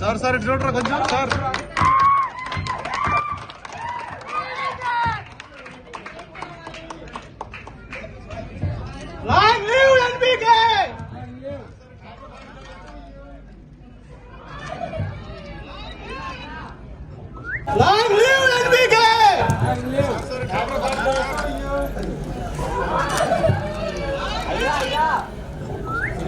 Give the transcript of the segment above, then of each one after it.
Sir sir ఇటు చూడరా కొంచెం sir Long live NBK! Long live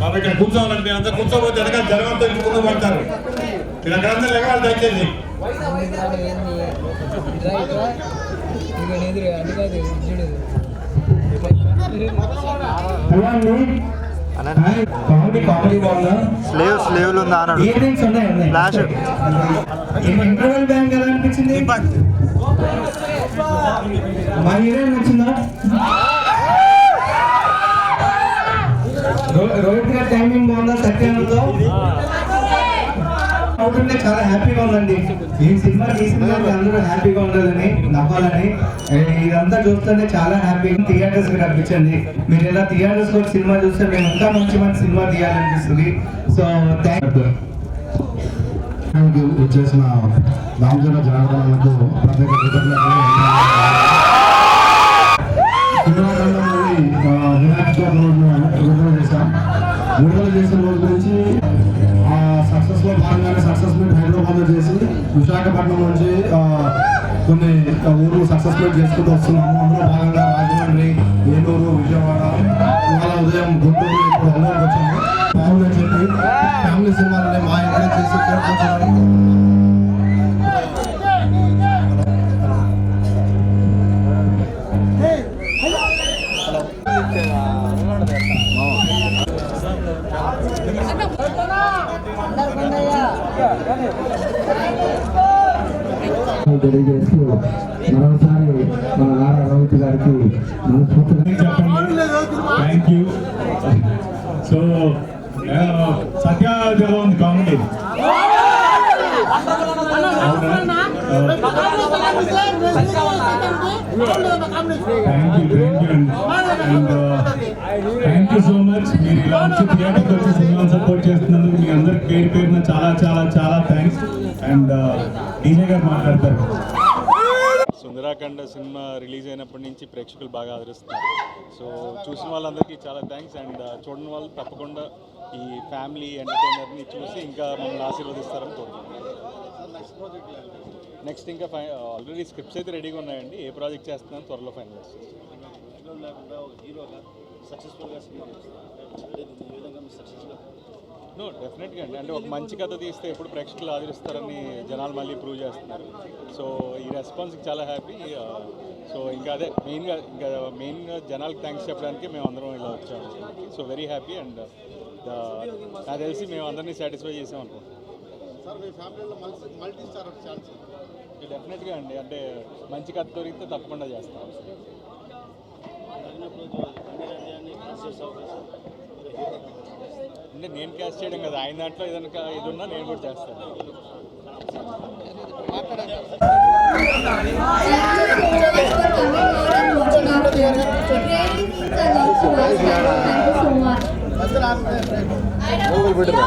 కాబట్టి ఇక్కడ కూర్చోవాలండి మీరు అందరు కూర్చోబోతే వెనకాల జనమంతా ముందు పడతారు. మీరు అక్కడంతా లెగాలి దయచేసి కామెడీ కామెడీ బాగుందా? స్లేవ్ స్లేవ్లు ఉందా అన్నాడు. ఈవినింగ్స్ ఉన్నాయి ఉన్నాయి. ఫ్లాష్ ఇంటర్వెల్ బ్యాంక్ ఎలా అనిపించింది? మా హీరోయిన్ నచ్చిందా? రోహిత్ గారి టైమింగ్ బాగుందా? సత్యానందో అవుతుంటే చాలా హ్యాపీగా ఉందండి. ఈ సినిమా తీసిన అందరూ హ్యాపీగా ఉండాలని నవ్వాలని ఇదంతా చూస్తుంటే చాలా హ్యాపీగా థియేటర్స్కి రప్పించండి మీరు ఇలా థియేటర్స్లో సినిమా చూస్తే మేము ఇంకా మంచి మంచి సినిమా తీయాలనిపిస్తుంది. సో థ్యాంక్ వచ్చేసిన రామచంద్ర జనార్దనకు ప్రత్యేక కృతజ్ఞతలు. విడుదల చేసిన రోజు నుంచి ఆ సక్సెస్లో భాగంగానే సక్సెస్ మీట్ హైదరాబాద్ చేసి విశాఖపట్నం నుంచి కొన్ని ఊర్లు సక్సెస్ మీట్ చేసుకుంటూ వస్తున్నాము. అందులో భాగంగా రాజమండ్రి ఏలూరు విజయవాడ ఇవాళ ఉదయం గుంటూరు ఇప్పుడు అందరికి వచ్చాము. ఫ్యామిలీ చెప్పి ఫ్యామిలీ సినిమాలని మా ఇంట్లో చేసి కేటాయించడానికి తెలియజేస్తూ మరోసారి మన నారా రౌత్ గారికి థ్యాంక్ యూ సో సత్య ఎలా comedy thank you and thank you so much మీరు ఇలా వచ్చి థియేటర్కి వచ్చి సినిమాని సపోర్ట్ చేస్తున్నందుకు మీ అందరికి పేరు పేరున చాలా చాలా చాలా థ్యాంక్స్ అండ్ డీజే గారు మాట్లాడతారు. సుందరాఖండ సినిమా రిలీజ్ అయినప్పటి నుంచి ప్రేక్షకులు బాగా ఆదరిస్తున్నారు. సో చూసిన వాళ్ళందరికీ చాలా థ్యాంక్స్ అండ్ చూడని వాళ్ళు తప్పకుండా ఈ ఫ్యామిలీ ఎంటర్టైనర్ని చూసి ఇంకా మమ్మల్ని ఆశీర్వదిస్తారని కోరుకుంటున్నాను నెక్స్ట్ ఇంకా ఫై ఆల్రెడీ స్క్రిప్ట్స్ అయితే రెడీగా ఉన్నాయండి. ఏ ప్రాజెక్ట్ చేస్తున్నాను త్వరలో ఫైనలైజ్ నో డెఫినెట్గా అండి. అంటే ఒక మంచి కథ తీస్తే ఎప్పుడు ప్రేక్షకులు ఆదరిస్తారని జనాలు మళ్ళీ ప్రూవ్ చేస్తున్నారు. సో ఈ రెస్పాన్స్కి చాలా హ్యాపీ సో ఇంకా అదే మెయిన్గా ఇంకా మెయిన్గా జనాలకు థ్యాంక్స్ చెప్పడానికి మేము అందరం ఇలా వచ్చాము సో వెరీ హ్యాపీ అండ్ నాకు తెలిసి మేము అందరినీ సాటిస్ఫై చేసాం అనుకుంటున్నాం. డెఫినెట్గా అండి. అంటే మంచి కథ దొరికితే తప్పకుండా చేస్తాం. అంటే నేను క్యాస్ట్ చేయడం కదా. ఆయన దాంట్లో ఏదైనా ఇది ఉన్నా నేను కూడా చేస్తాను. much.